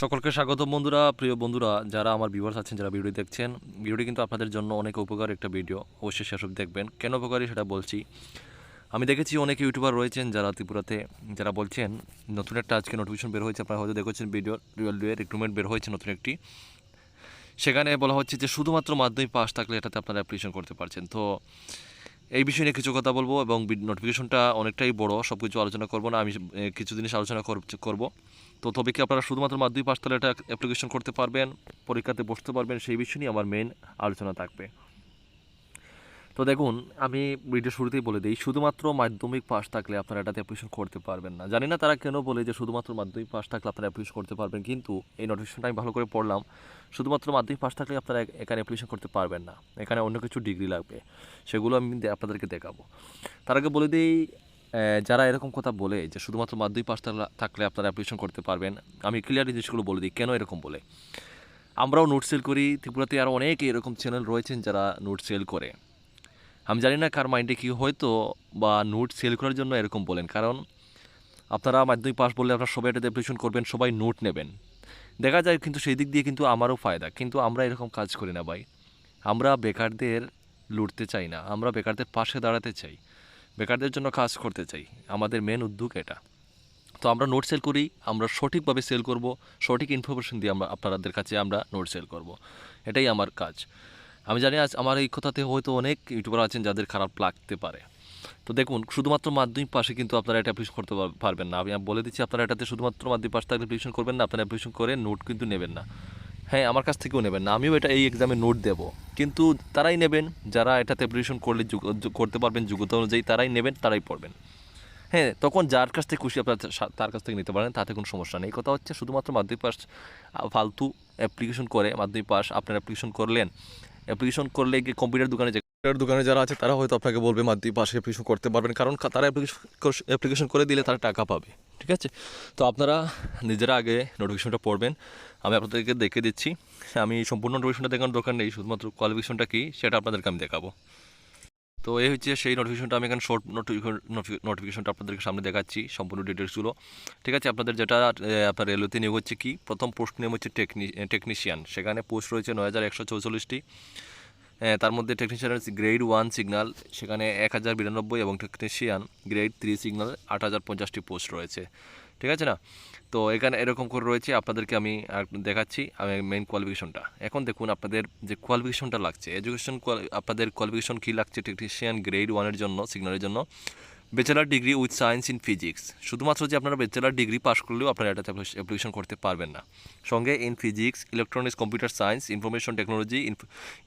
সকলকে স্বাগত বন্ধুরা, প্রিয় বন্ধুরা, যারা আমার ভিউয়ার্স আছেন, যারা ভিডিও দেখছেন, ভিডিওটি কিন্তু আপনাদের জন্য অনেক উপকার একটা ভিডিও অবশ্যই সেসব দেখবেন। কেন উপকারী সেটা বলছি। আমি দেখেছি অনেক ইউটিউবার রয়েছেন যারা ত্রিপুরাতে, যারা বলছেন, নতুন একটা আজকে নোটিফিকেশন বের হয়েছে, আপনারা হয়তো দেখেছেন ভিডিও রিয়েলওয়ে রিক্রুটমেন্ট বের হয়েছে নতুন একটি। সেখানে বলা হচ্ছে যে, শুধুমাত্র মাধ্যমিক পাস থাকলে এটাতে আপনারা অ্যাপ্লিকেশন করতে পারছেন। তো এই বিষয় নিয়ে কিছু কথা বলব এবং নোটিফিকেশনটা অনেকটাই বড় সব কিছু আলোচনা করব না, আমি কিছু জিনিস আলোচনা কর- করব। তো তবে কি আপনারা শুধুমাত্র মাধ্যমিক তাহলে এটা অ্যাপ্লিকেশন করতে পারবেন, পরীক্ষাতে বসতে পারবেন, সেই বিষয় নিয়ে আমার মেন আলোচনা থাকবে। তো দেখুন, আমি ভিডিও শুরুতেই বলে দিই, শুধুমাত্র মাধ্যমিক পাস থাকলে আপনারা এটাতে অ্যাপ্লিকেশন করতে পারবেন না। জানি না তারা কেন বলে যে শুধুমাত্র মাধ্যমিক পাস থাকলে আপনারা অ্যাপ্লিকেশন করতে পারবেন, কিন্তু এই নোটিফিকেশনটা আমি ভালো করে পড়লাম, শুধুমাত্র মাধ্যমিক পাস থাকলে আপনারা এখানে অ্যাপ্লিকেশন করতে পারবেন না। এখানে অন্য কিছু ডিগ্রি লাগবে। সেগুলো আমি আপনাদেরকে দেখাবো। তার আগে বলে দিই যারা এরকম কথা বলে যে শুধুমাত্র মাধ্যমিক পাস থাকলে- আপনারা অ্যাপ্লিকেশন করতে পারবেন, আমি ক্লিয়ার জিনিসগুলো বলে দিই, কেন এরকম বলে? আমরাও নোট সেল করি, ত্রিপুরাতে আরও অনেক এরকম চ্যানেল রয়েছেন যারা নোট সেল করে। আমি জানি না কার মাইন্ডে কী হয়তো বা নোট সেল করার জন্য এরকম বলেন। কারণ আপনারা মাধ্যমিক পাস বললে আপনারা সবাই এটাতে অ্যাপ্লিকেশন করবেন, সবাই নোট নেবেন। দেখা যায় কিন্তু সেই দিক দিয়ে কিন্তু আমারও ফায়দা। কিন্তু আমরা এরকম কাজ করি না ভাই। আমরা বেকারদের লুটতে চাই না। আমরা বেকারদের পাশে দাঁড়াতে চাই। বেকারদের জন্য কাজ করতে চাই। আমাদের মেন উদ্যোগ এটা। তো আমরা নোট সেল করি, আমরা সঠিকভাবে সেল করব, সঠিক ইনফরমেশন দিয়ে আমরা আপনাদের কাছে আমরা নোট সেল করব। এটাই আমার কাজ। আমি জানি আজ আমার এই কথাতে হয়তো অনেক ইউটিউবার আছেন যাদের খারাপ লাগতে পারে। তো দেখুন, শুধুমাত্র মাধ্যমিক পাশে কিন্তু আপনারা এটা অ্যাপ্লিকেশন করতে পারবেন না। আমি বলে দিচ্ছি, আপনারা এটাতে শুধুমাত্র মাধ্যমিক পাশ থাকলে অ্যাপ্লিকেশন করবেন না, আপনারা অ্যাপ্লিকেশন করে নোট কিন্তু নেবেন না। হ্যাঁ আমার কাছ থেকেও নেবেন না। আমিও এটা এই এক্সামে নোট দেবো। কিন্তু তারাই নেবেন, যারা এটাতে অ্যাপ্লিকেশন করলে করতে পারবেন, যোগ্যতা অনুযায়ী তারাই নেবেন, তারাই পড়বেন। হ্যাঁ তখন যার কাছ থেকে খুশি আপনার তার কাছ থেকে নিতে পারেন, তাতে কোনো সমস্যা নেই। কথা হচ্ছে, শুধুমাত্র মাধ্যমিক পাস ফালতু অ্যাপ্লিকেশন করে মাধ্যমিক পাস আপনার অ্যাপ্লিকেশন করলেন অ্যাপ্লিকেশন করলে কি কম্পিউটার দোকানে যে কম্পিউটার দোকানে যারা আছে, তারা হয়তো আপনাকে বলবে মাধ্যমিক পাশে অ্যাপ্লিকেশন করতে পারবেন। কারণ তারা অ্যাপ্লিকেশন অ্যাপ্লিকেশন করে দিলে তারা টাকা পাবে। ঠিক আছে? তো আপনারা নিজেরা আগে নোটিফিকেশনটা পড়বেন। আমি আপনাদেরকে দেখে দিচ্ছি। আমি সম্পূর্ণ নোটিফিকেশনটা দেখানোর দোকান নেই। শুধুমাত্র কোয়ালিফিকেশনটা কী, সেটা আপনাদেরকে আমি দেখাবো। তো এই হচ্ছে সেই নোটিফিকেশনটা আমি এখানে শর্ট নোটিফিকেশনটা আপনাদেরকে সামনে দেখাচ্ছি, সম্পূর্ণ ডিটেলসগুলো ঠিক আছে, আপনাদের যেটা আপনার রেলওয়েতে নিয়োগ হচ্ছে কি? প্রথম পোস্ট নেম হচ্ছে টেকনি টেকনিশিয়ান সেখানে পোস্ট রয়েছে নয় হাজার একশো চৌচল্লিশটি। তার মধ্যে টেকনিশিয়ানের গ্রেড ওয়ান সিগনাল সেখানে এক হাজার বিরানব্বই এবং টেকনিশিয়ান গ্রেড থ্রি সিগনাল আট হাজার পঞ্চাশটি পোস্ট রয়েছে। ঠিক আছে না? তো এখানে এরকম করে রয়েছে, আপনাদেরকে আমি দেখাচ্ছি, আমি মেইন কোয়ালিফিকেশনটা এখন দেখুন, আপনাদের যে কোয়ালিফিকেশনটা লাগছে এডুকেশন আপনাদের কোয়ালিফিকেশন কী লাগছে টেকনিশিয়ান গ্রেড ওয়ানের জন্য সিগন্যালের জন্য? Bachelor degree with science in physics শুধুমাত্র যে আপনারা ব্যাচেলার ডিগ্রি পাস করলেও আপনারা এটাতে অ্যাপ্লিকেশন করতে পারবেন না। সঙ্গে in physics electronics computer science information technology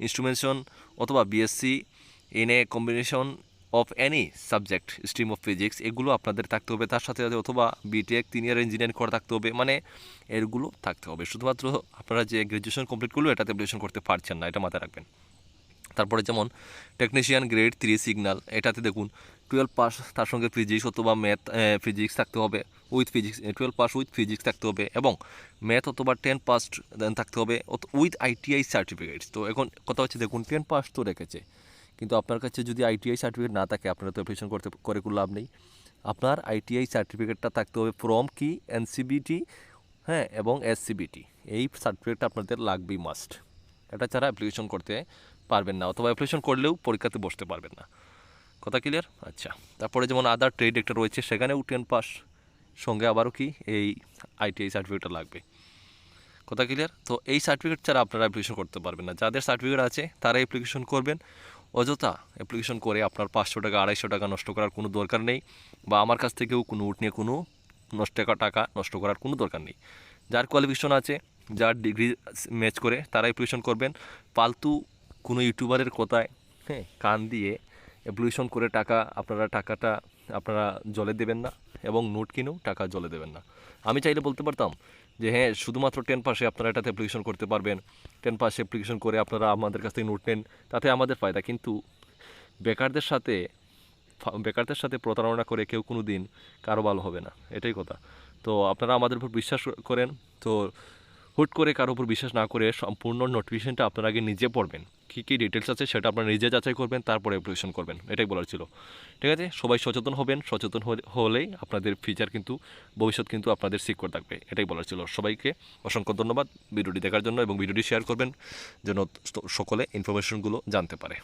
instrumentation অথবা BSc in a combination of any subject stream of physics এগুলো আপনাদের থাকতে হবে। তার সাথে সাথে অথবা বিটেক তিন ইয়ার ইঞ্জিনিয়ারিং করা থাকতে হবে। মানে এরগুলো থাকতে হবে। শুধুমাত্র আপনারা যে গ্র্যাজুয়েশন কমপ্লিট করলেও এটাতে অ্যাপ্লিকেশন করতে পারছেন না, এটা মাথায় রাখবেন। তারপরে যেমন টেকনিশিয়ান গ্রেড থ্রি সিগন্যাল এটাতে দেখুন টুয়েলভ পাস তার সঙ্গে ফিজিক্স অথবা ম্যাথ ফিজিক্স থাকতে হবে। With physics twelve pass with physics থাকতে হবে এবং ম্যাথ অথবা টেন পাস থাকতে হবে। উইথ আইটিআই সার্টিফিকেটস তো এখন কথা হচ্ছে, দেখুন টেন পাস তো রেখেছে। কিন্তু আপনার কাছে যদি আইটিআই সার্টিফিকেট না থাকে, আপনারা তো অ্যাপ্লিকেশন করতে, করে কোনো লাভ নেই। আপনার আইটিআই সার্টিফিকেটটা থাকতে হবে ফ্রম কি? এনসিবিটি হ্যাঁ এবং এসসিবিটি এই সার্টিফিকেটটা আপনাদের লাগবেই মাস্ট এটা ছাড়া অ্যাপ্লিকেশন করতে পারবেন না, অথবা অ্যাপ্লিকেশন করলেও পরীক্ষাতে বসতে পারবেন না। কথা ক্লিয়ার আচ্ছা তারপরে যেমন আদার ট্রেড একটা রয়েছে, সেখানেও টেন পাস সঙ্গে আবারও কি? এই আইটিআই সার্টিফিকেটটা লাগবে। কথা ক্লিয়ার তো এই সার্টিফিকেট ছাড়া আপনারা অ্যাপ্লিকেশন করতে পারবেন না। যাদের সার্টিফিকেট আছে তারা অ্যাপ্লিকেশন করবেন। অযথা অ্যাপ্লিকেশন করে আপনার পাঁচশো টাকা, আড়াইশো টাকা নষ্ট করার কোনো দরকার নেই বা আমার কাছ থেকেও কোনো উঠ নিয়ে কোনো নষ্ট টাকা টাকা নষ্ট করার কোনো দরকার নেই। যার কোয়ালিফিকেশন আছে, যার ডিগ্রি ম্যাচ করে তারা অ্যাপ্লিকেশন করবেন। পালতু কোনো ইউটিউবারের কথায় হ্যাঁ কান দিয়ে অ্যাপ্লিকেশন করে টাকা, আপনারা টাকাটা আপনারা জলে দেবেন না এবং নোট কিনেও টাকা জলে দেবেন না। আমি চাইলে বলতে পারতাম যে হ্যাঁ শুধুমাত্র টেন পাসে আপনারা এটাতে অ্যাপ্লিকেশন করতে পারবেন। টেন পাসে অ্যাপ্লিকেশন করে আপনারা আমাদের কাছ থেকে নোট নেন, তাতে আমাদের ফায়দা। কিন্তু বেকারদের সাথে বেকারদের সাথে প্রতারণা করে কেউ কোনো দিন কারও ভালো হবে না, এটাই কথা। তো আপনারা আমাদের উপর বিশ্বাস করেন। তো হুট করে কারোর উপর বিশ্বাস না করে সম্পূর্ণ নোটিফিকেশনটা আপনারা আগে নিজে পড়বেন। কী কী ডিটেলস আছে সেটা আপনারা নিজে যাচাই করবেন, তারপরে অ্যাপ্লিকেশন করবেন। এটাই বলার ছিল। ঠিক আছে? সবাই সচেতন হবেন। সচেতন হলে- হলেই আপনাদের ফিচার কিন্তু, ভবিষ্যৎ কিন্তু আপনাদের সিকিউর থাকবে। এটাই বলার ছিল। সবাইকে অসংখ্য ধন্যবাদ। ভিডিওটি দেখার জন্য এবং ভিডিওটি শেয়ার করবেন যেন সকলে ইনফরমেশনগুলো জানতে পারে।